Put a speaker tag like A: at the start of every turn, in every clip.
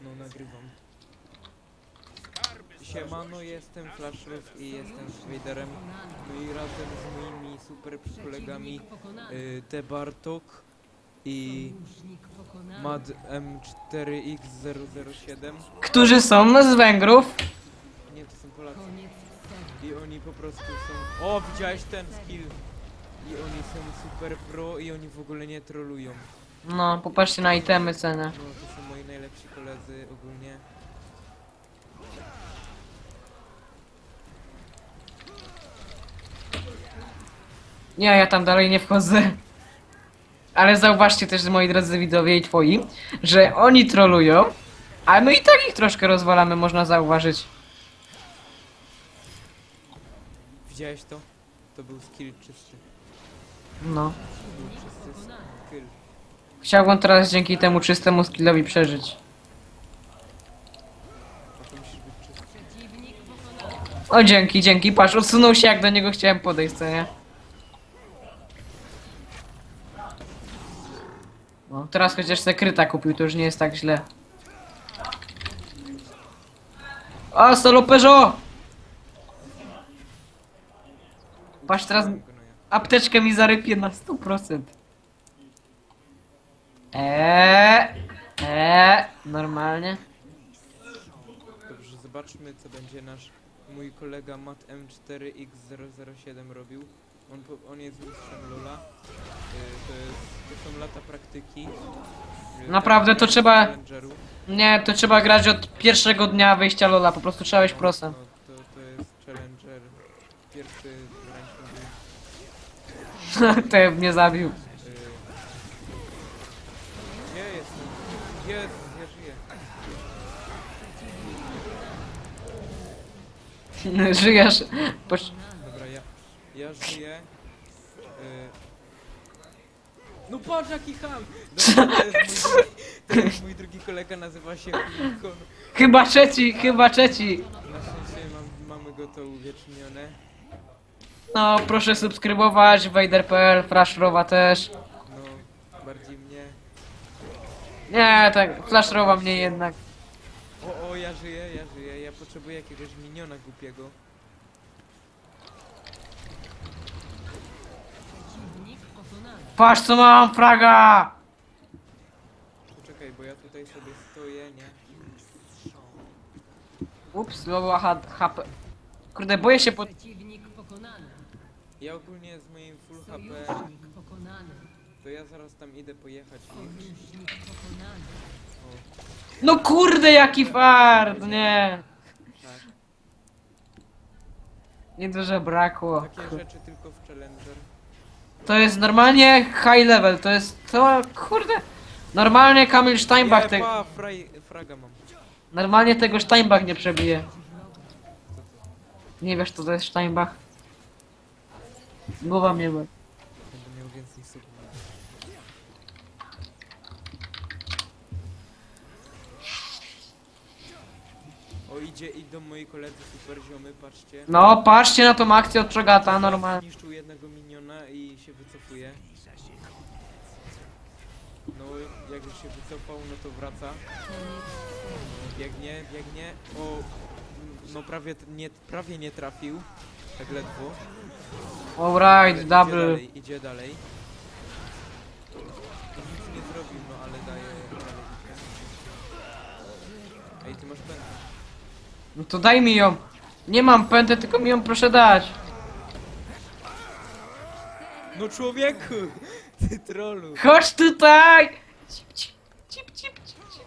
A: No nagrywam. Siemano, jestem Flashroff i jestem z Vaderem. No i razem z moimi super kolegami y, Te Bartok i Mad M4X007.
B: Którzy są z Węgrów.
A: Nie, to są Polacy. I oni po prostu są... O, widziałeś ten skill? I oni są super pro i oni w ogóle nie trolują.
B: No, popatrzcie na itemy cenę.
A: No, to są koledzy ogólnie.
B: Nie, ja tam dalej nie wchodzę. Ale zauważcie też, moi drodzy widzowie i twoi, że oni trolują, a my i tak ich troszkę rozwalamy, można zauważyć.
A: Widziałeś to? To był skill czysty.
B: No.
A: To był czysty skill.
B: Chciałbym teraz dzięki temu czystemu skillowi przeżyć.
A: No to musisz być czysty.
B: O, dzięki, dzięki. Patrz, odsunął się jak do niego chciałem podejść, co nie? No, teraz chociaż sekryta kupił, to już nie jest tak źle. A, solo Peugeot! Patrz, teraz apteczkę mi zarypie na 100%. Eee, eee, normalnie.
A: Dobrze, zobaczmy co będzie nasz mój kolega Matt M4X007 robił. On, on jest mistrzem Lola. Y, to, jest, to są lata praktyki. Y,
B: Naprawdę, to trzeba-
A: Challengeru.
B: Nie, to trzeba grać od pierwszego dnia wyjścia Lola, po prostu trzeba być prosem.
A: No, to, to jest Challenger. Pierwszy był.
B: to mnie zabił.
A: Y, Gdzie jestem? Jest, ja żyję.
B: Żyjesz. Posz...
A: Dobra, ja, ja żyję. Y... No patrz jaki ham! Dobra, to, jest mój drugi, mój kolega, nazywa się.
B: Chyba trzeci, chyba trzeci.
A: Na szczęście mam, mamy go to uwiecznione.
B: No, proszę subskrybować, Vader.pl, Flashrowa też.
A: No, bardziej mnie.
B: Nie, tak, Flashrowa mnie jednak.
A: Ja żyję, ja żyję. Ja potrzebuję jakiegoś miniona głupiego.
B: Patrz co mam, fraga!
A: Poczekaj, bo ja tutaj sobie stoję, nie?
B: Ups, lowa H- HP. Kurde, boję się pod...
C: Przeciwnik pokonany.
A: Ja ogólnie z moim full HP,
C: Sojusznik pokonany.
A: to ja zaraz tam idę pojechać.
C: Sojusznik pokonany.
B: No kurde, jaki fart, nie.
A: tak.
B: Niedużo brakło.
A: Takie rzeczy tylko w Challenger.
B: To jest normalnie high level, to jest... To, kurde... Normalnie Kamil Steinbach te...
A: pa, fraj, fraga mam.
B: Normalnie tego Steinbach nie przebije. Nie wiesz co to jest Steinbach? Głowa mnie boli.
A: Będę miał więcej subów. O, idzie, idą moi koledzy super ziomy, patrzcie.
B: No, patrzcie na tą akcję od Czogata, normalnie.
A: Zniszczył jednego miniona i się wycofuje. No, jak już się wycofał, no to wraca. Biegnie, biegnie. O, no prawie nie, prawie nie trafił. Tak ledwo.
B: Alright,
A: Idzie
B: double.
A: dalej, idzie dalej. Nic nie zrobił, no ale daje. Ej, ty masz pętę.
B: No to daj mi ją. Nie mam pętę, tylko mi ją proszę dać.
A: No człowieku! Ty trolu!
B: Chodź tutaj! Cip, cip, cip, cip, cip, cip.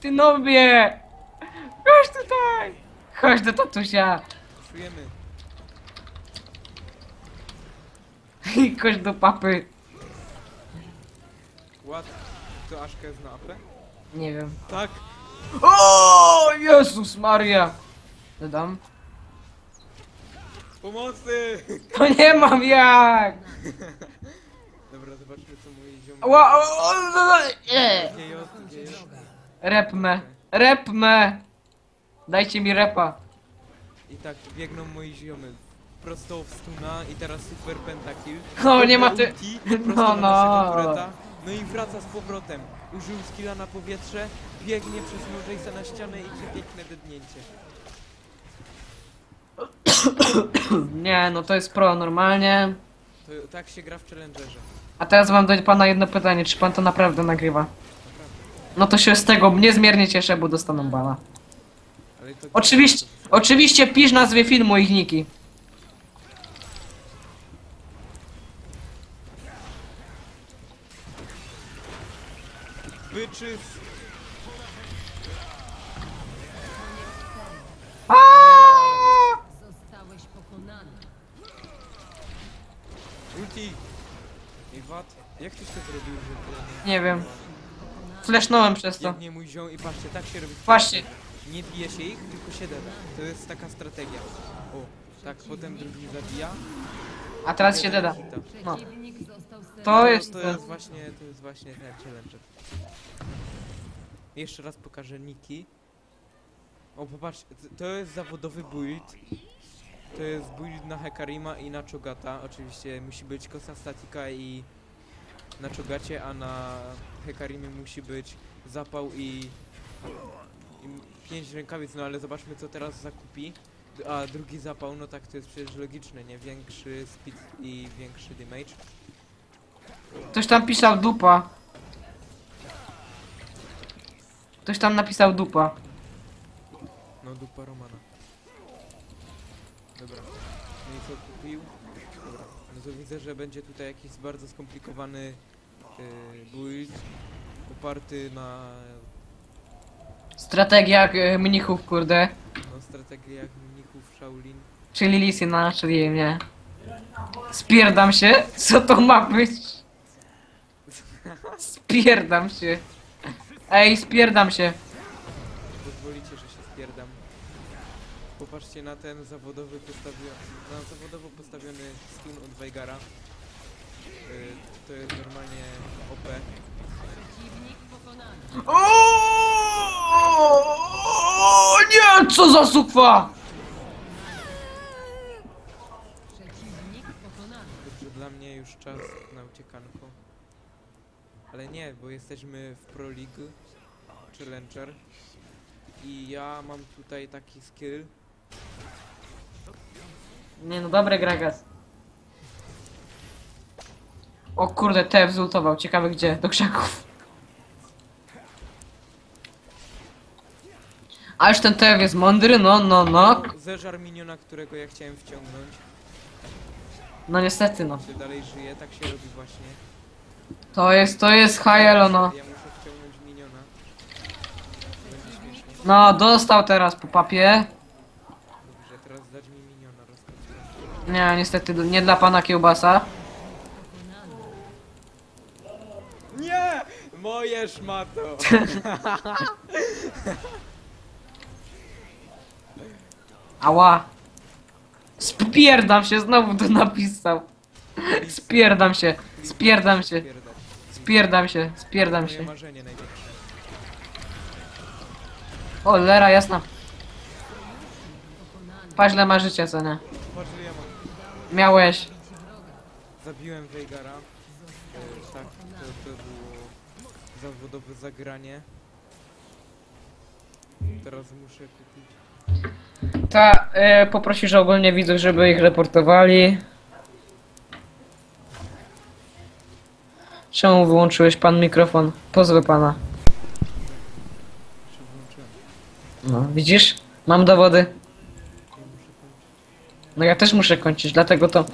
B: Ty nobie! Chodź tutaj! Chodź do tatusia.
A: Czujemy.
B: I chodź do papy.
A: Ład. To Aszka jest na AP?
B: Nie wiem.
A: Tak!
B: O Jezus Maria! Dodam.
A: Pomocy!
B: To nie mam jak!
A: Dobra, zobaczmy co.
B: Ła, o, o, o, nie.
A: GJ, GJ.
B: Rep me. Rep me. Dajcie mi repa.
A: I tak biegną moi ziomy. Prosto w stuna i teraz super pentakill.
B: O, nie ma ty- No,
A: na
B: no.
A: tureta No i wraca z powrotem. Użył skilla na powietrze, biegnie przez Murraysa na ścianę i przepiękne dednięcie.
B: Nie, no to jest pro normalnie.
A: To tak się gra w Challengerze.
B: A teraz mam do pana jedno pytanie, czy pan to naprawdę nagrywa? No to się z tego niezmiernie cieszę, bo dostaną bana.
A: Ale to
B: Oczywiście, oczywiście pisz nazwie filmu ich niki. Aaaa!
C: Zostałeś pokonany.
A: Ulti! I wat? Jak tyś to zrobił, że
B: Nie wiem. Flashnąłem przez
A: to...
B: to.
A: Jak nie mój ziom i patrzcie, tak się robi.
B: Właśnie.
A: Nie bije się ich, tylko się deda. To jest taka strategia. O, tak, potem drugi zabija.
B: A teraz się deda. No.
C: Przeciwnik został
B: To
A: No,
B: jest-
A: To jest właśnie, to jest właśnie ten challenge. Jeszcze raz pokażę Niki. O, popatrz, to jest zawodowy build. To jest build na Hekarima i na Chogata. Oczywiście musi być kosa statika i na Chogacie, a na Hekarimie musi być zapał i, i pięć rękawic, no ale zobaczmy co teraz zakupi. A drugi zapał, no tak to jest przecież logiczne, nie? Większy speed i większy damage.
B: Ktoś tam pisał dupa. Ktoś tam napisał dupa.
A: No dupa Romana. Dobra. No i co kupił? Dobra. No to widzę, że będzie tutaj jakiś bardzo skomplikowany yy, build oparty na
B: Strategia e, mnichów, kurde.
A: no, strategiach mnichów Shaolin.
B: Czyli Lisina, czyli mnie. Spierdam się? Co to ma być? Spierdam się. Ej, spierdam się.
A: Pozwolicie, że się spierdam. Popatrzcie na ten zawodowy postawiony, na zawodowo postawiony stun od Weigara. Yy, to jest normalnie OP.
C: Przeciwnik pokonany.
B: O nie, co za sukwa!
C: Przeciwnik pokonany.
A: Dobrze, dla mnie już czas na uciekanko. Ale nie, bo jesteśmy w Pro League Challenger i ja mam tutaj taki skill.
B: Nie no, dobry Gragas. O kurde, TF zultował, ciekawe gdzie, do krzaków. Ależ ten TF jest mądry, no, no, no.
A: Zeżar miniona, którego ja chciałem wciągnąć.
B: No niestety, no.
A: Czy dalej żyje, tak się robi właśnie.
B: To jest, to jest high no.
A: Ja muszę wciągnąć miniona. Będzie śmiesznie.
B: No, dostał teraz po papie.
A: Dobrze, teraz dać mi miniona.
B: Nie, niestety, nie dla pana kiełbasa.
A: Nie! Moje szmato!
B: Ała. Spierdam się, znowu to napisał. Spierdam się, spierdam się, spierdam się, spierdam się. O, lera jasna. Paźle ma życie, co nie? Miałeś.
A: Zabiłem Weigara. E, tak, to, to było zawodowe zagranie. Teraz muszę kupić.
B: Ta, e, poprosisz ogólnie widzów, żeby ich reportowali. Czemu wyłączyłeś pan mikrofon? Pozwę pana. No, widzisz? Mam dowody. No ja też muszę kończyć, dlatego to...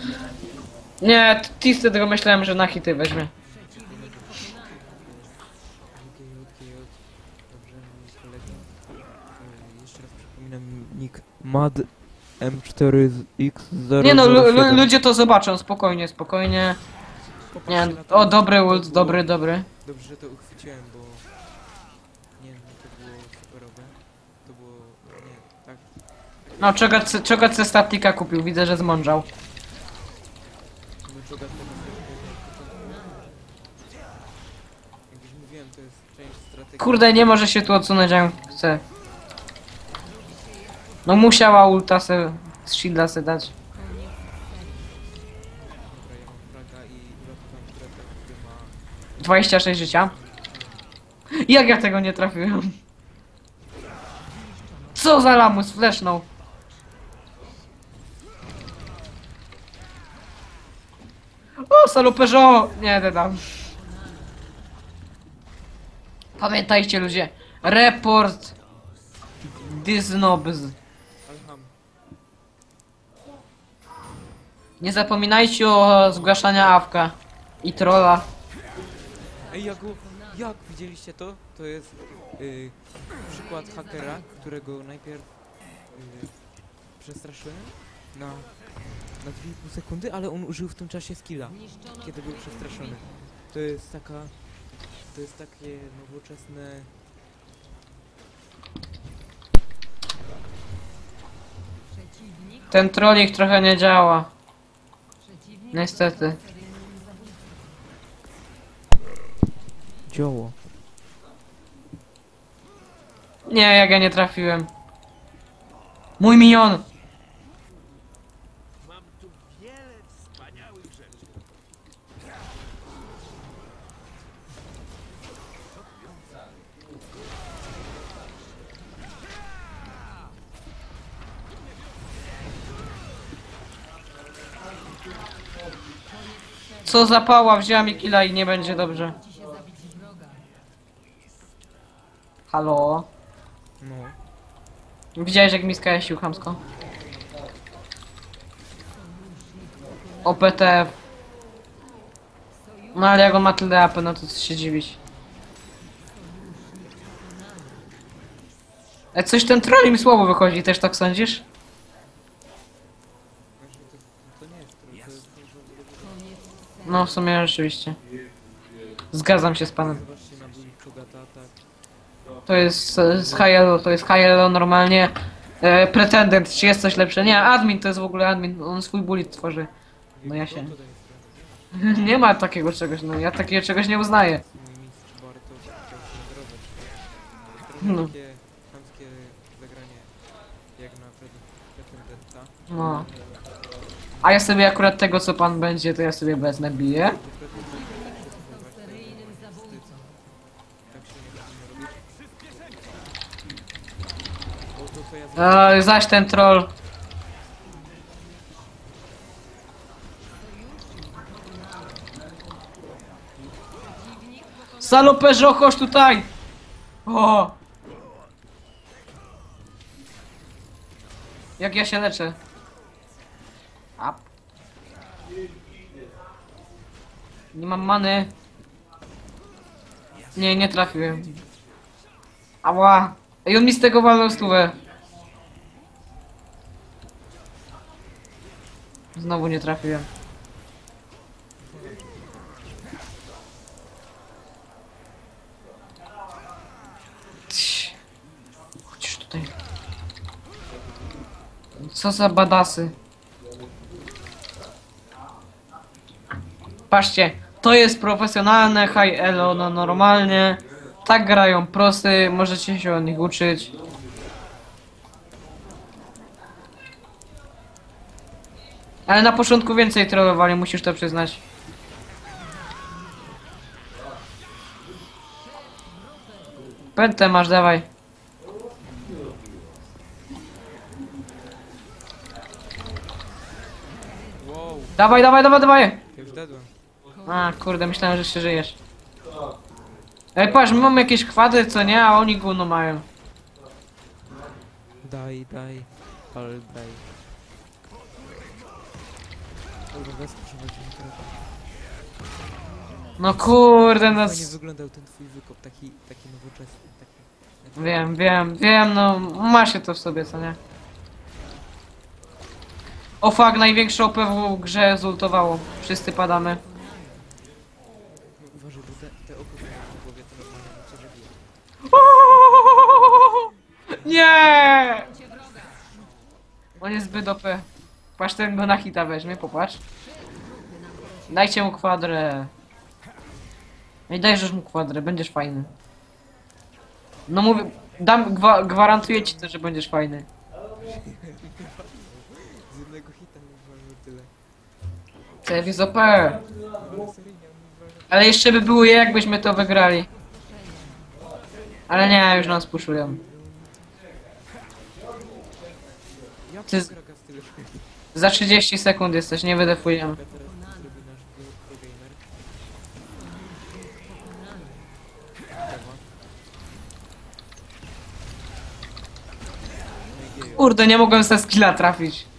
B: Nie, Tisty tylko myślałem, że na hity weźmie.
A: Nick mad m4x0
B: Nie no, lu- lu- ludzie to zobaczą, spokojnie, spokojnie. Nie, o dobry ult, dobry, dobry.
A: Dobrze, że to uchwyciłem, bo... Nie, no to było superowe. To było... Nie, tak.
B: No, czego, c- czego C statika kupił, widzę, że zmądrzał.
A: Joga teraz Jak już mówiłem, to jest część strategii.
B: Kurde, nie może się tu odsunąć, jak chce. No musiała ulta se, z shielda se dać.
C: Koniec serii.
A: Dobra, ja mam fraga i uratowałem Greta, który ma
B: 26 życia. Jak ja tego nie trafiłem? Co za lamus flesznął? O, saluperzo! Nie, dodam. Pamiętajcie ludzie, report.
A: Alham.
B: Nie zapominajcie o zgłaszaniu awka i trolla.
A: Ej, jak, jak widzieliście to? To jest y, przykład hakera, którego najpierw y, przestraszyłem na, na 2,5 sekundy, ale on użył w tym czasie skilla, kiedy był przestraszony. To jest taka... To jest takie nowoczesne...
B: Ten trolling trochę nie działa. Niestety.
A: Dzioło.
B: Nie, jak ja nie trafiłem. Mój minion! Co za pała, wzięła mi killa i nie będzie dobrze.
C: Ci się zabić wroga.
B: Halo?
A: No.
B: Widziałeś jak miska jesił chamsko? OPTF. No ale jak on ma tyle AP, no to co się dziwić. E, coś ten troll mi słowo wychodzi, też tak sądzisz? No w sumie rzeczywiście. Zgadzam się z panem.
A: zobaczcie na Bully Chugata, tak.
B: To jest e, z Hyelo, to jest Hyelo normalnie. E, pretendent, czy jest coś lepsze? Nie, admin to jest w ogóle admin, on swój bullet tworzy. No ja się- nie ma takiego czegoś, no ja takiego czegoś nie uznaję. No. No. A ja sobie akurat tego co pan będzie, to ja sobie wezmę biję.
C: Został seryjnym zabójcą.
A: Tak się nie powinno robić. Bo
B: E, zaś ten troll. Saloperzo, chodź tutaj! O! Jak ja się leczę? Ap. Nie mam many. Nie, nie trafiłem. Ała! Ej, on mi z tego walnął stówę. Znowu nie trafiłem. Chodź tutaj. Co za badasy. Patrzcie, to jest profesjonalne high elo, no normalnie. Tak grają prosty, możecie się od nich uczyć. Ale na początku więcej trollowali, musisz to przyznać. Pętę masz, dawaj. Dawaj, dawaj, dawaj, dawaj!
A: już.
B: A, kurde, myślałem, że jeszcze żyjesz. Ej, patrz, my mamy jakieś kwadry, co nie? A oni gówno mają.
A: Daj, daj, ale daj. Bez teraz.
B: No kurde, no...
A: Fajnie wyglądał ten twój wykop, taki, taki nowoczesny, taki...
B: Wiem, wiem, wiem, no ma się to w sobie, co nie? O fuck, największe OP w grze zultowało. Wszyscy padamy.
A: Uważaj, bo te, te oko w głowie to normalnie cię zabije.
B: Nie!
C: Wroga.
B: On jest zbyt OP. Patrz, ten go na hita weźmie, popatrz. Dajcie mu kwadrę. I dajesz mu kwadrę, będziesz fajny. No mówię, dam, gwa gwarantuję ci to, że będziesz fajny.
A: Z jednego hita mu walnął tyle.
B: Cef jest OP.
A: Ale jeszcze by było je, jakbyśmy to wygrali. Ale nie, już nas puszują. Ty. Za 30 sekund jesteś, nie wydefujemy. Kurde, nie mogłem ze skilla trafić.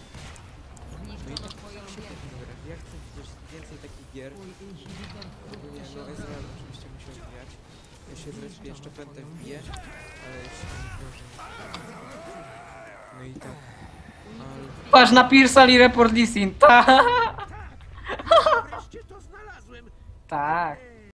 A: na Pearsal i report listing. Ta.